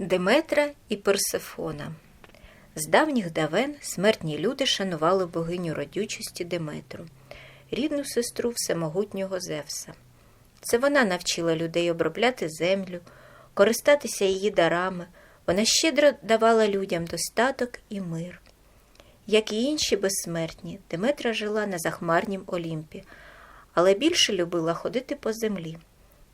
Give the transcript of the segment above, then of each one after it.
Деметра і Персефона З давніх давен смертні люди шанували богиню родючості Деметру, рідну сестру всемогутнього Зевса. Це вона навчила людей обробляти землю, користатися її дарами, вона щедро давала людям достаток і мир. Як і інші безсмертні, Деметра жила на захмарнім Олімпі, але більше любила ходити по землі.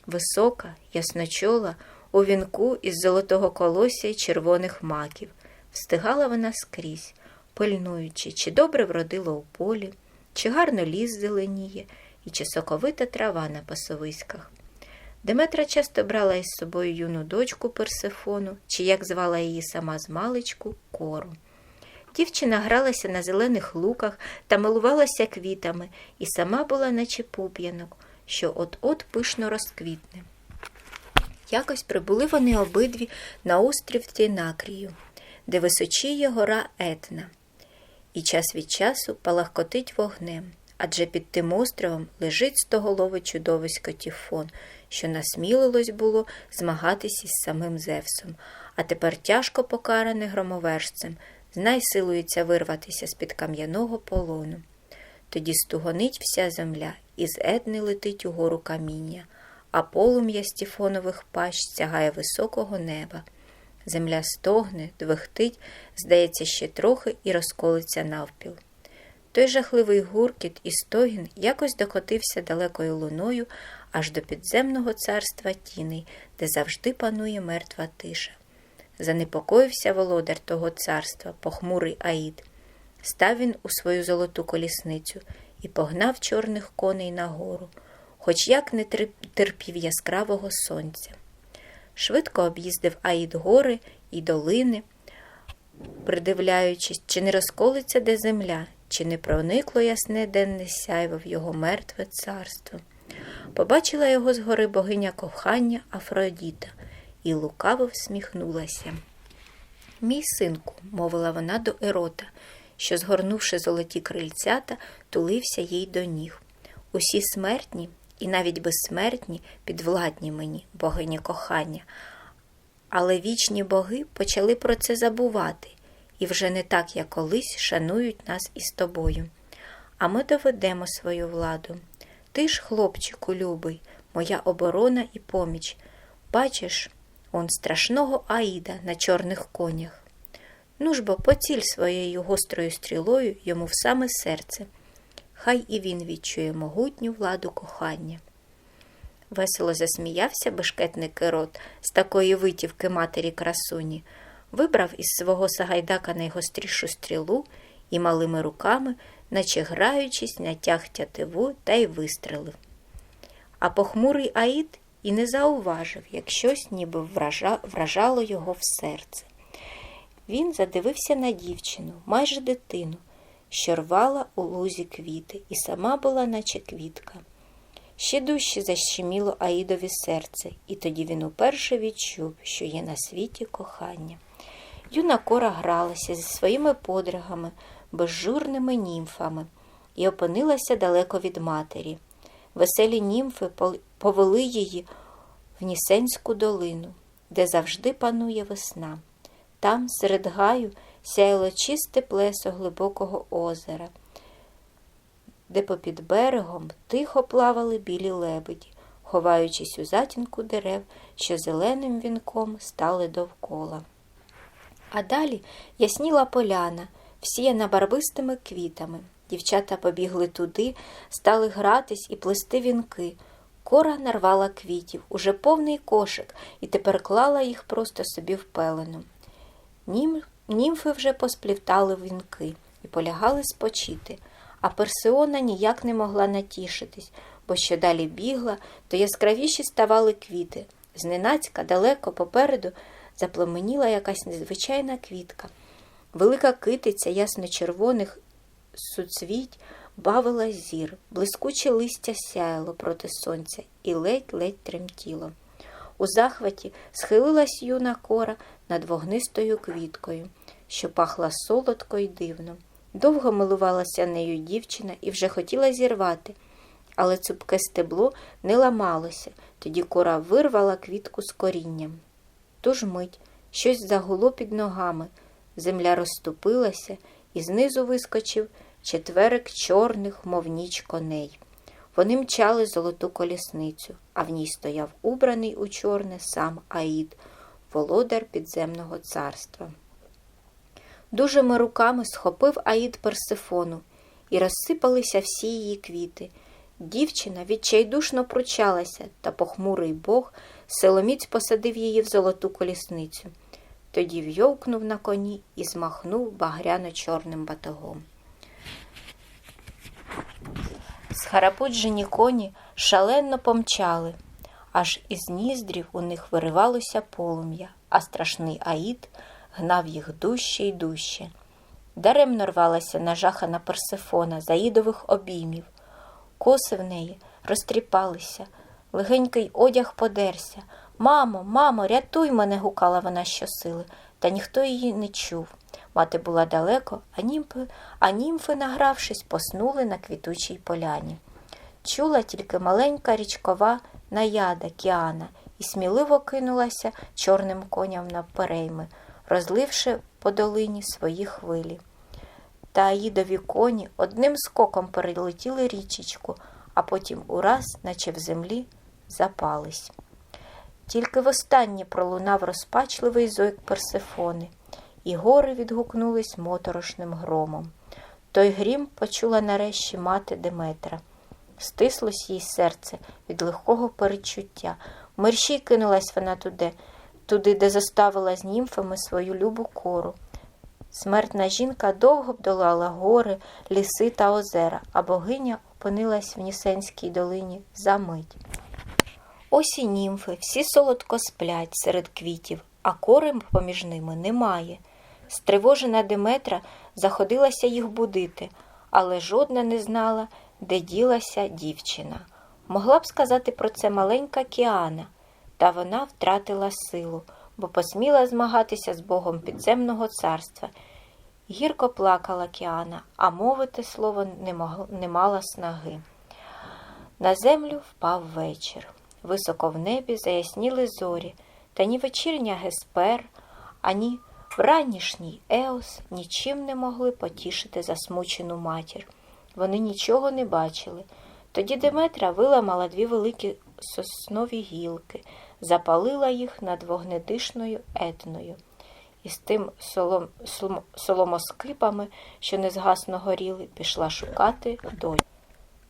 Висока, ясночола, у вінку із золотого колосся й червоних маків. Встигала вона скрізь, пильнуючи, чи добре вродило у полі, чи гарно ліс зеленіє, і чи соковита трава на пасовиськах. Деметра часто брала із собою юну дочку Персефону, чи, як звала її сама з маличку, кору. Дівчина гралася на зелених луках та милувалася квітами, і сама була, наче пуп'янок, що от-от пишно розквітне. Якось прибули вони обидві на острів Тінакрію, де височіє гора Етна, і час від часу палахкотить вогнем, адже під тим островом лежить стоголове чудовисько Тіфон, що насмілилось було змагатись із самим Зевсом, а тепер тяжко покаране громовержцем, знай силується вирватися з-під кам'яного полону. Тоді стугонить вся земля, і з Етни летить угору каміння, а полум'я стіфонових пащ сягає високого неба. Земля стогне, двихтить, здається, ще трохи і розколиться навпіл. Той жахливий гуркіт і стогін якось докотився далекою луною аж до підземного царства тіней, де завжди панує мертва тиша. Занепокоївся володар того царства, похмурий Аїд. Став він у свою золоту колісницю і погнав чорних коней нагору, хоч як не терпів яскравого сонця. Швидко об'їздив Аїд гори і долини, придивляючись, чи не розколиться де земля, чи не проникло ясне денне сяйво в його мертве царство. Побачила його згори богиня кохання Афродіта і лукаво всміхнулася. Мій синку, мовила вона до Ерота, що, згорнувши золоті крильцята, тулився їй до ніг. Усі смертні і навіть безсмертні підвладні мені, богині кохання. Але вічні боги почали про це забувати і вже не так, як колись, шанують нас із тобою. А ми доведемо свою владу. Ти ж, хлопчику, любий, моя оборона і поміч. Бачиш, он страшного Аїда на чорних конях. Ну ж бо поціль своєю гострою стрілою йому в саме серце. Хай і він відчує могутню владу кохання. Весело засміявся бешкетник Ерот з такої витівки матері красуні, вибрав із свого сагайдака найгострішу стрілу і малими руками, наче граючись, натяг тятиву та й вистрелив. А похмурий Аїд і не зауважив, як щось ніби вража, вражало його в серце. Він задивився на дівчину, майже дитину, що рвала у лузі квіти, і сама була, наче квітка. Ще дужче защеміло Аїдові серце, і тоді він уперше відчув, що є на світі кохання. Юна кора гралася зі своїми подругами, безжурними німфами, і опинилася далеко від матері. Веселі німфи повели її в Нісенську долину, де завжди панує весна. Там, серед гаю, сяяло чисте плесо глибокого озера, де попід берегом тихо плавали білі лебеді, ховаючись у затінку дерев, що зеленим вінком стали довкола. А далі ясніла поляна, всіяна барвистими квітами. Дівчата побігли туди, стали гратись і плести вінки. Кора нарвала квітів, уже повний кошик, і тепер клала їх просто собі в пелену. Нім, німфи вже посплівтали вінки і полягали спочити, а Персеона ніяк не могла натішитись, бо що далі бігла, то яскравіші ставали квіти. Зненацька, далеко попереду заплеменіла якась незвичайна квітка. Велика китиця ясно-червоних суцвіть бавила зір, блискуче листя сяяло проти сонця і ледь-ледь тремтіло. У захваті схилилась юна кора над вогнистою квіткою, що пахла солодко й дивно. Довго милувалася нею дівчина і вже хотіла зірвати, але цупке стебло не ламалося, тоді кора вирвала квітку з корінням. Ту ж мить Щось загуло під ногами. Земля розступилася, і знизу вискочив четверик чорних, мов ніч коней. Вони мчали золоту колісницю, а в ній стояв убраний у чорне сам Аїд, володар підземного царства. Дужими руками схопив Аїд Персифону, і розсипалися всі її квіти. Дівчина відчайдушно пручалася, та похмурий бог силоміць посадив її в золоту колісницю. Тоді вйовкнув на коні і змахнув багряно-чорним батогом. Схарапуджені коні шалено помчали, аж із ніздрів у них виривалося полум'я, а страшний Аїд гнав їх дужче й дужче. Даремно рвалася нажахана Персифона заїдових обіймів. Коси в неї розтріпалися, легенький одяг подерся. Мамо, мамо, рятуй мене, гукала вона щосили, та ніхто її не чув. Мати була далеко, а німфи, а німфи, награвшись, поснули на квітучій поляні. Чула тільки маленька річкова наяда Кіана і сміливо кинулася чорним коням на перейми, розливши по долині свої хвилі. Та аїдові коні одним скоком перелетіли річечку, а потім ураз, наче в землі, запались. Тільки востаннє пролунав розпачливий зойк Персифони, і гори відгукнулись моторошним громом. Той грім почула нарешті мати Деметра. Стислось їй серце від легкого перечуття. Мерщій кинулась вона туди, туди, де заставила з німфами свою любу кору. Смертна жінка довго б долала гори, ліси та озера, а богиня опинилась в Нісенській долині за мить. Ось і німфи, всі солодко сплять серед квітів, а кори поміж ними немає. Стривожена Деметра заходилася їх будити, але жодна не знала, де ділася дівчина. Могла б сказати про це маленька Кіана, та вона втратила силу, бо посміла змагатися з Богом підземного царства. Гірко плакала Кіана, а мовити слово не, мог... не мала снаги. На землю впав вечір. Високо в небі заясніли зорі, та ні вечірня Геспер, ані вранішній Еос нічим не могли потішити засмучену матір. Вони нічого не бачили. Тоді Деметра виламала дві великі соснові гілки, запалила їх над вогнедишною етною. І з тим солом, солом, соломоскипами, що незгасно горіли, пішла шукати донь.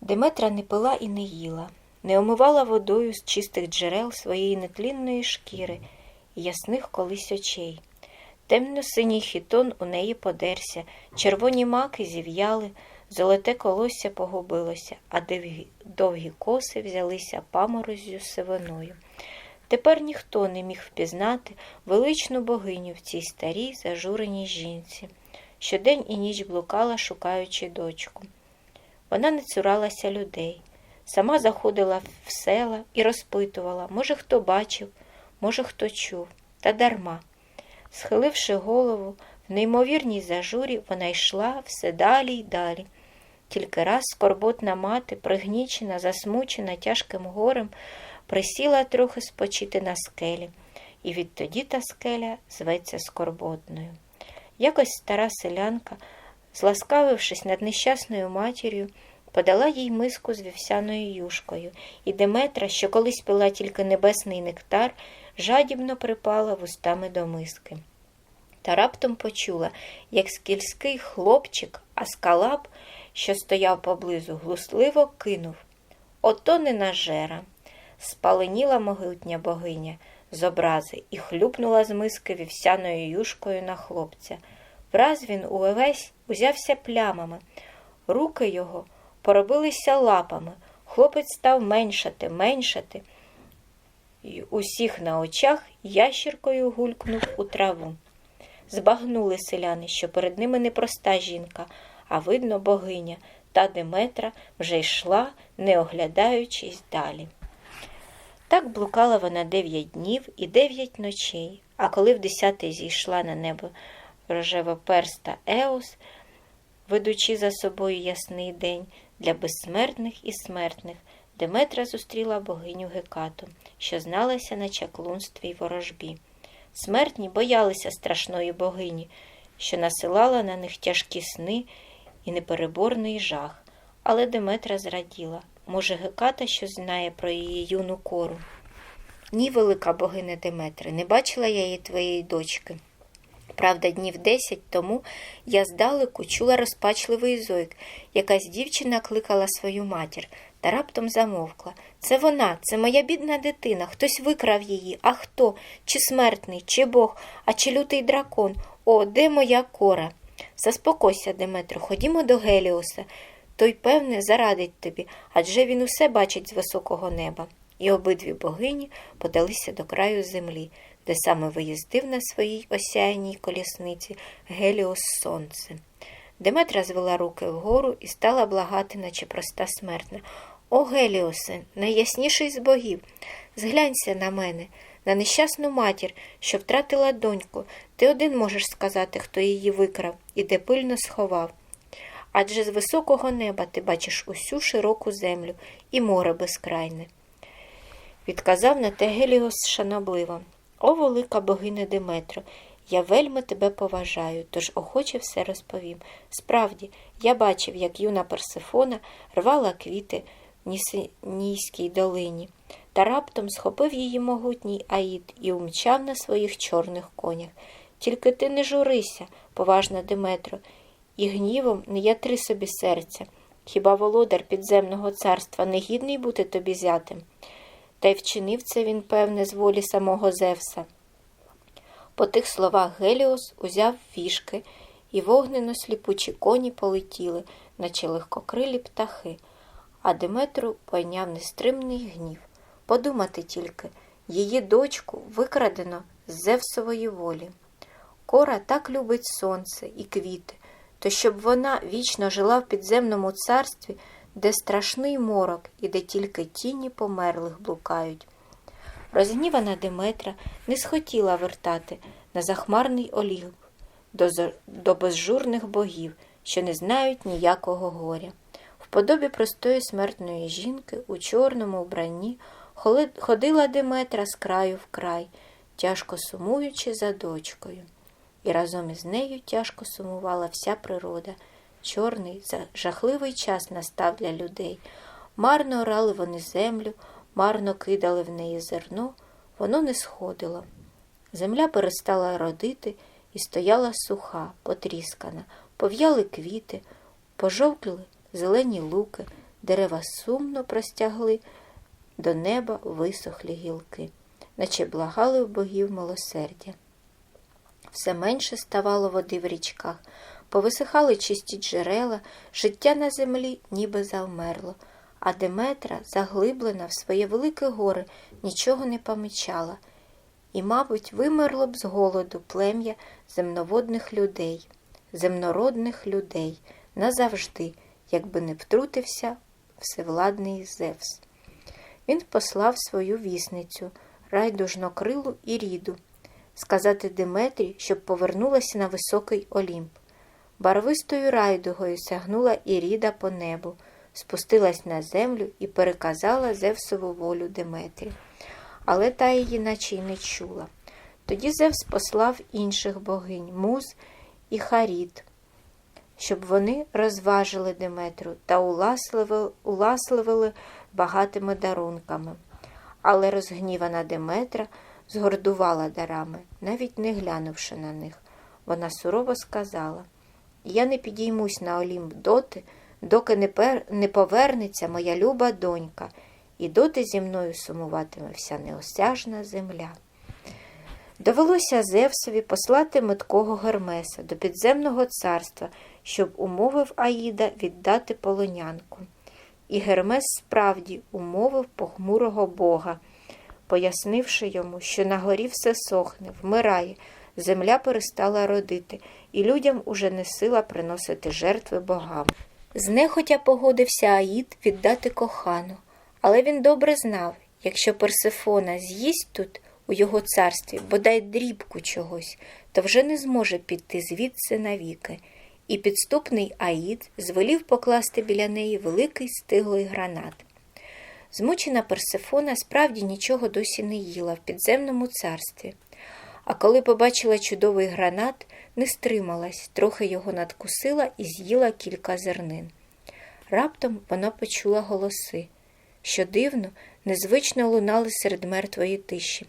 Деметра не пила і не їла, не омивала водою з чистих джерел своєї нетлінної шкіри і ясних колись очей. Темно-синій хітон у неї подерся, червоні маки зів'яли, золоте колосся погубилося, а довгі, довгі коси взялися паморозю сивиною. Тепер ніхто не міг впізнати величну богиню в цій старій зажуреній жінці, що день і ніч блукала, шукаючи дочку. Вона не цуралася людей, сама заходила в села і розпитувала, може, хто бачив, може, хто чув, та дарма. Схиливши голову, в неймовірній зажурі вона йшла все далі й далі. Тільки раз скорботна мати, пригнічена, засмучена тяжким горем, присіла трохи спочити на скелі, і відтоді та скеля зветься скорботною. Якось стара селянка, зласкавившись над нещасною матір'ю, подала їй миску з вівсяною юшкою, і Деметра, що колись пила тільки небесний нектар, жадібно припала вустами до миски. Та раптом почула, як скільський хлопчик, Аскалаб, що стояв поблизу, глусливо кинув Ото не нажера. Спаленіла могутня богиня з образи і хлюпнула з миски вівсяною юшкою на хлопця. Враз він увесь узявся плямами. Руки його поробилися лапами. Хлопець став меншати, меншати. І усіх на очах ящіркою гулькнув у траву. Збагнули селяни, що перед ними не проста жінка, а видно, богиня, та Деметра вже йшла, не оглядаючись далі. Так блукала вона дев'ять днів і дев'ять ночей, а коли в десятий зійшла на небо рожевоперста Еус, ведучи за собою ясний день для безсмертних і смертних, Деметра зустріла богиню Гекату, що зналася на чаклунстві й ворожбі. Смертні боялися страшної богині, що насилала на них тяжкі сни і непереборний жах. Але Деметра зраділа. Може, Геката щось знає про її юну кору. Ні, велика богиня Деметри, не бачила я її твоєї дочки. Правда, днів десять тому я здалеку чула розпачливий зойк. Якась дівчина кликала свою матір та раптом замовкла. Це вона, це моя бідна дитина. Хтось викрав її. А хто? Чи смертний, чи Бог, а чи лютий дракон? О, де моя кора? Заспокойся, Деметро, ходімо до Геліоса. Той, певне, зарадить тобі, адже він усе бачить з високого неба. І обидві богині подалися до краю землі, де саме виїздив на своїй осяяній колісниці Геліос Сонце. Деметра звела руки вгору і стала благати, наче проста смертна. О, Геліосе, найясніший з богів, зглянься на мене, на нещасну матір, що втратила доньку. Ти один можеш сказати, хто її викрав і де пильно сховав. Адже з високого неба ти бачиш усю широку землю і море безкрайне. Відказав на те Геліос шанобливо. О, велика богиня Деметро, я вельми тебе поважаю, тож охоче все розповім. Справді, я бачив, як юна Персифона рвала квіти в Нісинійській долині, та раптом схопив її могутній Аїд і умчав на своїх чорних конях. Тільки ти не журися, поважна Деметро, і гнівом не ятри собі серця. Хіба володар підземного царства не гідний бути тобі зятем? Та й вчинив це він, певне, з волі самого Зевса. По тих словах Геліос узяв вішки, і вогнено сліпучі коні полетіли, наче легкокрилі птахи, а Деметру пойняв нестримний гнів. Подумати тільки, її дочку викрадено з Зевсової волі. Кора так любить сонце і квіти, то щоб вона вічно жила в підземному царстві, де страшний морок і де тільки тіні померлих блукають. Розгнівана Деметра не схотіла вертати на захмарний олів до, до безжурних богів, що не знають ніякого горя. Подобі простої смертної жінки у чорному вбранні ходила Деметра з краю в край, тяжко сумуючи за дочкою. І разом із нею тяжко сумувала вся природа. Чорний, жахливий час настав для людей. Марно орали вони землю, марно кидали в неї зерно, воно не сходило. Земля перестала родити і стояла суха, потріскана, пов'яли квіти, пожовкли зелені луки, дерева сумно простягли, до неба висохлі гілки, наче благали в богів милосердя. Все менше ставало води в річках, повисихали чисті джерела, життя на землі ніби завмерло, а Деметра, заглиблена в своє велике горе, нічого не помічала, і, мабуть, вимерло б з голоду плем'я земноводних людей, земнородних людей назавжди, якби не втрутився всевладний Зевс. Він послав свою вісницю, райдужнокрилу і ріду, сказати Деметрі, щоб повернулася на високий Олімп. Барвистою райдугою сягнула Іріда по небу, спустилась на землю і переказала Зевсову волю Деметрі. Але та її наче й не чула. Тоді Зевс послав інших богинь Муз і Харід, щоб вони розважили Деметру та уласливили, багатими дарунками. Але розгнівана Деметра згордувала дарами, навіть не глянувши на них. Вона сурово сказала Я не підіймусь на Олімп доти, доки не, пер... не повернеться моя люба донька, і доти зі мною сумуватиме вся неосяжна земля. Довелося Зевсові послати меткого Гермеса до підземного царства, щоб умовив Аїда віддати полонянку. І Гермес справді умовив похмурого бога, пояснивши йому, що на горі все сохне, вмирає, земля перестала родити, і людям уже не сила приносити жертви богам. Знехотя погодився Аїд віддати кохану, але він добре знав, якщо Персифона з'їсть тут у його царстві бодай дрібку чогось, то вже не зможе піти звідси навіки. І підступний Аїд звелів покласти біля неї великий стиглий гранат. Змучена Персифона справді нічого досі не їла в підземному царстві, А коли побачила чудовий гранат, не стрималась, трохи його надкусила і з'їла кілька зернин. Раптом вона почула голоси, що дивно, незвично лунали серед мертвої тиші.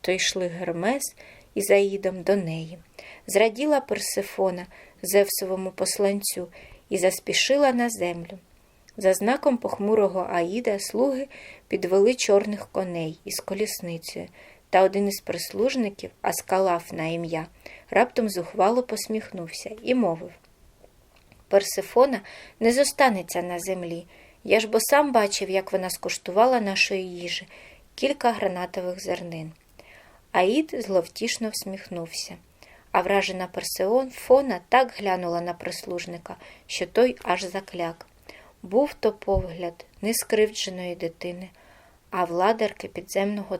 То йшли Гермес із Аїдом до неї. Зраділа Персифона Зевсовому посланцю і заспішила на землю. За знаком похмурого Аїда слуги підвели чорних коней із колісницею, та один із прислужників, Аскалаф на ім'я, раптом зухвало посміхнувся і мовив Персифона не зостанеться на землі. Я ж бо сам бачив, як вона скуштувала нашої їжі кілька гранатових зернин. Аїд зловтішно всміхнувся, а вражена Персеон Фона так глянула на прислужника, що той аж закляк. Був то погляд не скривдженої дитини, а владарки підземного,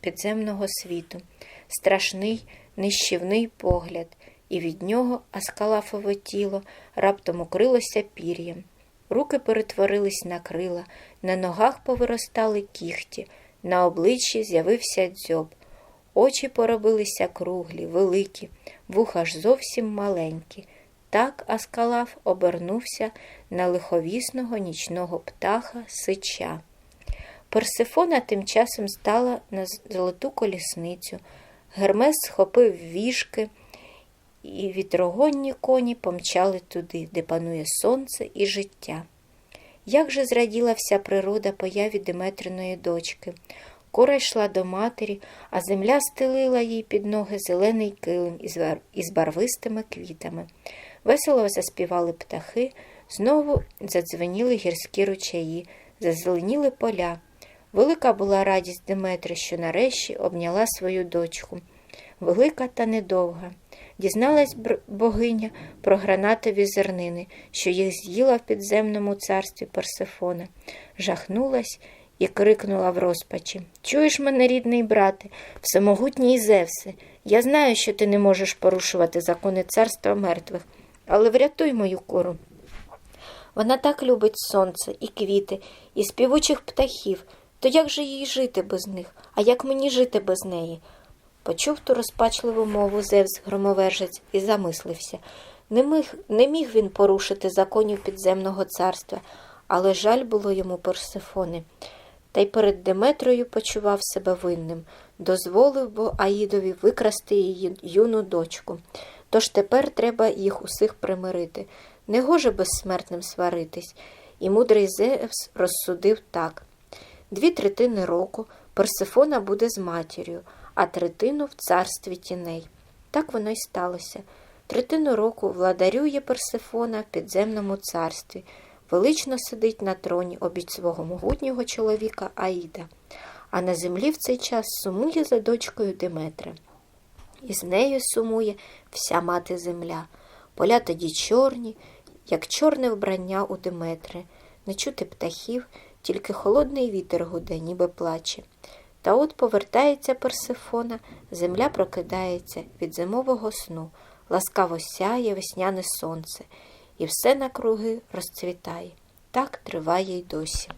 підземного світу, страшний, нищівний погляд, і від нього аскалафове тіло раптом укрилося пір'ям. Руки перетворились на крила, на ногах повиростали кіхті, на обличчі з'явився дзьоб. Очі поробилися круглі, великі, вуха ж зовсім маленькі. Так Аскалаф обернувся на лиховісного нічного птаха сича. Персифона тим часом стала на золоту колісницю. Гермес схопив віжки, і вітрогонні коні помчали туди, де панує сонце і життя. Як же зраділа вся природа появі Диметриної дочки. Кора йшла до матері, а земля стелила їй під ноги зелений килим із барвистими квітами. Весело заспівали птахи, знову задзвеніли гірські ручаї, зазеленіли поля. Велика була радість Диметри, що нарешті обняла свою дочку. Велика та недовга. Дізналась богиня про гранатові зернини, що їх з'їла в підземному царстві Персефона. Жахнулась і крикнула в розпачі Чуєш мене, рідний брате, всемогутній Зевсе, я знаю, що ти не можеш порушувати закони царства мертвих, але врятуй мою кору. Вона так любить сонце і квіти, і співучих птахів, то як же їй жити без них, а як мені жити без неї? Почув ту розпачливу мову Зевс громовержець і замислився. Не міг, не міг він порушити законів підземного царства, але жаль було йому Персифони. Та й перед Деметрою почував себе винним, дозволив бо Аїдові викрасти її юну дочку. Тож тепер треба їх усіх примирити. Негоже безсмертним сваритись. І мудрий Зевс розсудив так. Дві третини року Персифона буде з матір'ю, а третину в царстві тіней. Так воно й сталося. Третину року владарює Персифона в підземному царстві, велично сидить на троні обіч свого могутнього чоловіка Аїда, а на землі в цей час сумує за дочкою Деметри. І з нею сумує вся мати земля. Поля тоді чорні, як чорне вбрання у Деметри, не чути птахів, тільки холодний вітер гуде, ніби плаче. Та от повертається Персифона, земля прокидається від зимового сну, ласкаво сяє весняне сонце, і все накруги розцвітає. Так триває й досі.